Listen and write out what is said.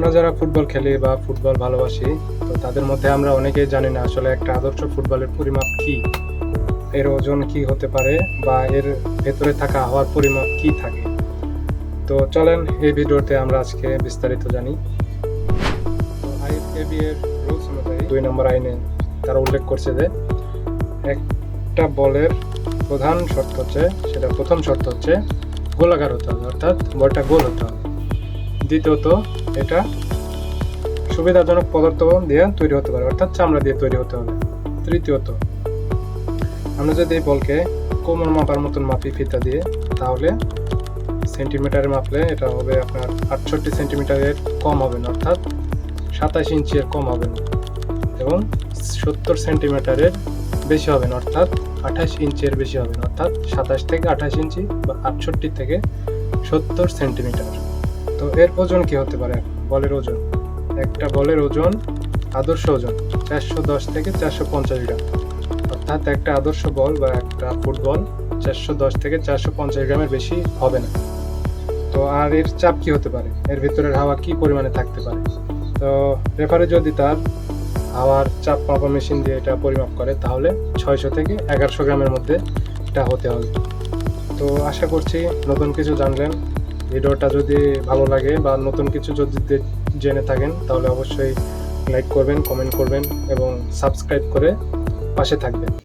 আমরা যারা ফুটবল খেলি বা ফুটবল ভালোবাসি, তো তাদের মধ্যে আমরা অনেকেই জানি না আসলে একটা আদর্শ ফুটবলের পরিমাপ কি। এর ওজন কি হতে পারে বা এর ভেতরে থাকা হওয়ার পরিমাপ কি থাকে। তো চলেন এই ভিডিওতে আমরা আজকে বিস্তারিত জানি। এর রুলস অনুযায়ী দুই নম্বর আইনে তারা উল্লেখ করছে যে, একটা বলের প্রধান শর্ত হচ্ছে, সেটা প্রথম শর্ত হচ্ছে গোলাকার হতে হবে, অর্থাৎ বলটা গোল হতে হবে। দ্বিতীয়ত এটা সুবিধাজনক পদার্থ দিয়ে তৈরি হতে পারে, অর্থাৎ চামড়া দিয়ে তৈরি হতে হবে। তৃতীয়ত, আমরা যদি এই বলকে কোমর মাপার মতন মাপি ফিতা দিয়ে, তাহলে সেন্টিমিটারে মাপলে এটা হবে আপনার আটষট্টি সেন্টিমিটারের কম হবে না, অর্থাৎ সাতাশ ইঞ্চির কম হবে না, এবং সত্তর সেন্টিমিটারের বেশি হবে না, অর্থাৎ আঠাশ ইঞ্চের বেশি হবে না, অর্থাৎ সাতাশ থেকে আঠাশ ইঞ্চি বা আটষট্টি থেকে সত্তর সেন্টিমিটার। তো এর ওজন কি হতে পারে? বলের ওজন। একটা বলের ওজন আদর্শ ওজন, চারশো দশ থেকে চারশো পঞ্চাশ গ্রাম। অর্থাৎ একটা আদর্শ বল বা একটা ফুটবল চারশো দশ থেকে চারশো পঞ্চাশ গ্রামের বেশি হবে না। তো আর এর চাপ কি হতে পারে? এর ভিতরের হাওয়া কি পরিমাণে থাকতে পারে? তো রেফারি যদি তার হাওয়ার চাপ মাপা মেশিন দিয়ে এটা পরিমাপ করে, তাহলে ছয়শো থেকে এগারোশো গ্রামের মধ্যে এটা হতে হবে। তো আশা করছি নতুন কিছু জানলেন। ভিডিওটা যদি ভালো লাগে বা নতুন কিছু যদি জেনে থাকেন, তাহলে অবশ্যই লাইক করবেন কমেন্ট করবেন এবং সাবস্ক্রাইব করে পাশে থাকবেন।